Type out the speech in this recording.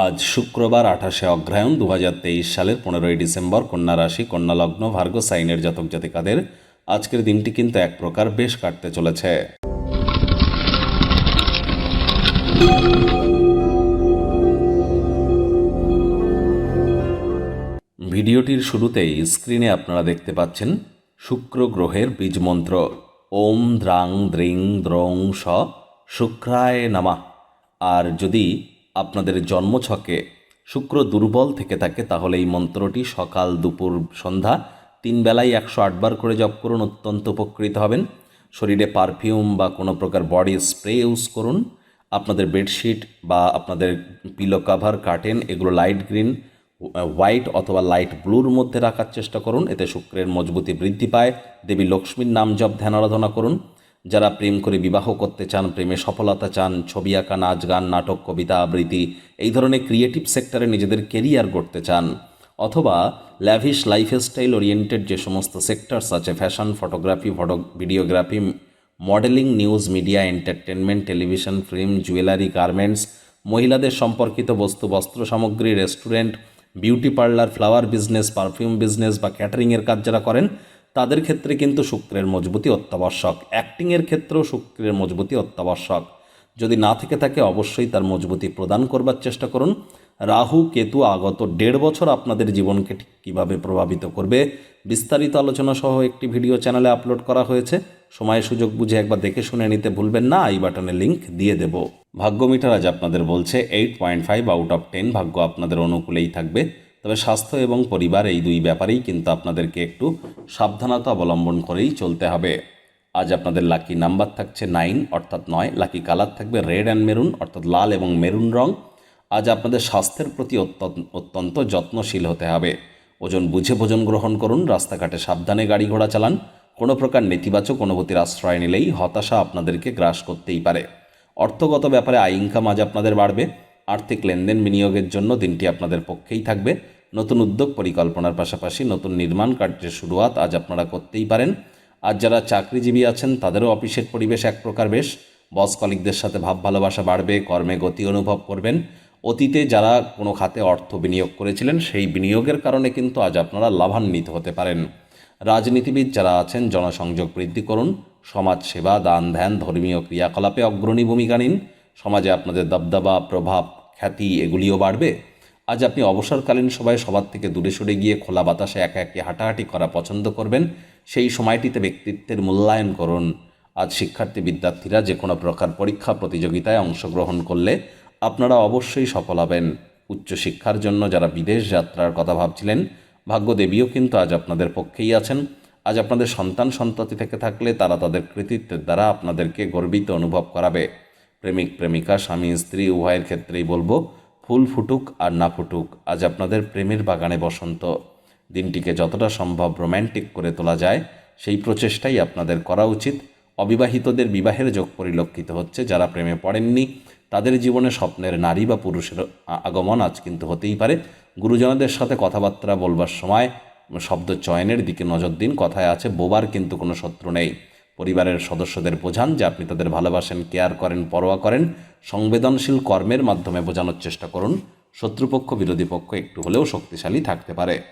আজ শুক্রবার, আঠাশে অগ্রহায়ণ দু সালের পনেরোই ডিসেম্বর কন্যা রাশি, কন্যা লগ্ন, ভার্গ সাইনের জাতক জাতিকাদের আজকের দিনটি কিন্তু এক প্রকার বেশ কাটতে চলেছে। ভিডিওটির শুরুতেই স্ক্রিনে আপনারা দেখতে পাচ্ছেন শুক্র গ্রহের বীজ মন্ত্র। ওম দ্রাং দ্রিং দ্রং স শুক্রায় নামা। আর যদি আপনাদের জন্মছকে শুক্র দুর্বল থেকে থাকে, তাহলে এই মন্ত্রটি সকাল দুপুর সন্ধ্যা তিন বেলায় একশো আটবার করে জপ করুন, অত্যন্ত উপকৃত হবেন। শরীরে পারফিউম বা কোনো প্রকার বডি স্প্রে ইউজ করুন। আপনাদের বেডশিট বা আপনাদের পিলো কাভার কার্টেন এগুলো লাইট গ্রিন হোয়াইট অথবা লাইট ব্লুর মধ্যে রাখার চেষ্টা করুন। এতে শুক্রের মজবুতি বৃদ্ধি পায়। দেবী লক্ষ্মীর নাম জপ, ধ্যান আরাধনা করুন। যারা প্রেম করে বিবাহ করতে চান, প্রেমে সফলতা চান, ছবি আঁকা, নাচ গান, নাটক, কবিতা, আবৃত্তি, এই ধরনের ক্রিয়েটিভ সেক্টরে নিজেদের কেরিয়ার গড়তে চান। অথবা ল্যাভিশ লাইফস্টাইল ওরিয়েন্টেড যে সমস্ত সেক্টরস আছে fashion photography photo videography modelling news media entertainment television film jewellery garments মহিলাদের সম্পর্কিত বস্তু, বস্ত্র সামগ্রী restaurant beauty parlour flower business perfume business বা ক্যাটারিংয়ের কাজ যারা করেন তাদের ক্ষেত্রে কিন্তু শুক্রের মজবুতি অত্যাবশ্যক। অ্যাক্টিংয়ের ক্ষেত্রেও শুক্রের মজবুতি অত্যাবশ্যক। যদি না থেকে থাকে, অবশ্যই তার মজবুতি প্রদান করবার চেষ্টা করুন। রাহু, কেতু আগত দেড় বছর আপনাদের জীবনকে ঠিক কীভাবে প্রভাবিত করবে, বিস্তারিত আলোচনা সহ একটি ভিডিও চ্যানেলে আপলোড করা হয়েছে। সময় সুযোগ বুঝে একবার দেখে শুনে নিতে ভুলবেন না আই বাটনে লিংক দিয়ে দেব। ভাগ্য মিটার আজ আপনাদের বলছে eight point five out of ten ভাগ্য আপনাদের অনুকূলেই থাকবে। তবে স্বাস্থ্য এবং পরিবার এই দুই ব্যাপারেই কিন্তু আপনাদেরকে একটু সাবধানতা অবলম্বন করেই চলতে হবে। আজ আপনাদের লাকি নাম্বার থাকছে নাইন অর্থাৎ নয় লাকি কালার থাকবে রেড অ্যান্ড মেরুন অর্থাৎ লাল এবং মেরুন রং। আজ আপনাদের স্বাস্থ্যের প্রতি অত্যন্ত যত্নশীল হতে হবে। ওজন বুঝে ভোজন গ্রহণ করুন, রাস্তাঘাটে সাবধানে গাড়ি ঘোড়া চালান। কোনো প্রকার নেতিবাচক অনুভূতির আশ্রয় নিলেই হতাশা আপনাদেরকে গ্রাস করতেই পারে। অর্থগত ব্যাপারে আয় ইনকাম আজ আপনাদের বাড়বে। আর্থিক লেনদেন বিনিয়োগের জন্য দিনটি আপনাদের পক্ষেই থাকবে। নতুন উদ্যোগ পরিকল্পনার পাশাপাশি নতুন নির্মাণ কার্যের শুরুয়াত আজ আপনারা করতেই পারেন। আজ যারা চাকরিজীবী আছেন, তাদেরও অফিসের পরিবেশ এক প্রকার বেশ। বস কলিকদের সাথে ভাব ভালোবাসা বাড়বে, কর্মে গতি অনুভব করবেন। অতীতে যারা কোনো খাতে অর্থ বিনিয়োগ করেছিলেন, সেই বিনিয়োগের কারণে কিন্তু আজ আপনারা লাভান্বিত হতে পারেন। রাজনীতিবিদ যারা আছেন, জনসংযোগ বৃদ্ধি করুন। সমাজ সেবা, দান ধ্যান, ধর্মীয় ক্রিয়াকলাপে অগ্রণী ভূমিকা নিন। সমাজে আপনাদের দবদবা, প্রভাব, খ্যাতি এগুলিও বাড়বে। আজ আপনি অবসরকালীন সময়ে সবার থেকে দূরে সরে গিয়ে খোলা বাতাসে একা একে হাঁটাহাঁটি করা পছন্দ করবেন, সেই সময়টিতে ব্যক্তিত্বের মূল্যায়ন করুন। আজ শিক্ষার্থী বিদ্যার্থীরা যে কোনো প্রকার পরীক্ষা প্রতিযোগিতায় অংশগ্রহণ করলে আপনারা অবশ্যই সফল হবেন। উচ্চশিক্ষার জন্য যারা বিদেশ যাত্রার কথা ভাবছিলেন, ভাগ্যদেবীও কিন্তু আজ আপনাদের পক্ষেই আছেন। আজ আপনাদের সন্তান সন্ততি থেকে থাকলে তারা তাদের কৃতিত্বের দ্বারা আপনাদেরকে গর্বিত অনুভব করাবে। প্রেমিক, প্রেমিকা, স্বামী, স্ত্রী, উভয়ের ক্ষেত্রেই বলব, ফুল ফুটুক আর না ফুটুক, আজ আপনাদের প্রেমের বাগানে বসন্ত। দিনটিকে যতটা সম্ভব রোম্যান্টিক করে তোলা যায়, সেই প্রচেষ্টাই আপনাদের করা উচিত। অবিবাহিতদের বিবাহের যোগ পরিলক্ষিত হচ্ছে, যারা প্রেমে পড়েননি, তাদের জীবনে স্বপ্নের নারী বা পুরুষের আগমন আজ কিন্তু হতেই পারে। গুরুজনদের সাথে কথাবার্তা বলবার সময়, শব্দ চয়নের দিকে নজর দিন, কথায় আছে, বোবার কিন্তু কোনো শত্রু নেই। পরিবারের সদস্যদের বোঝান যে আপনি তাদের ভালোবাসেন, কেয়ার করেন, পরোয়া করেন। সংবেদনশীল কর্মের মাধ্যমে বোঝানোর চেষ্টা করুন। শত্রুপক্ষ, বিরোধী পক্ষ একটু হলেও শক্তিশালী থাকতে পারে।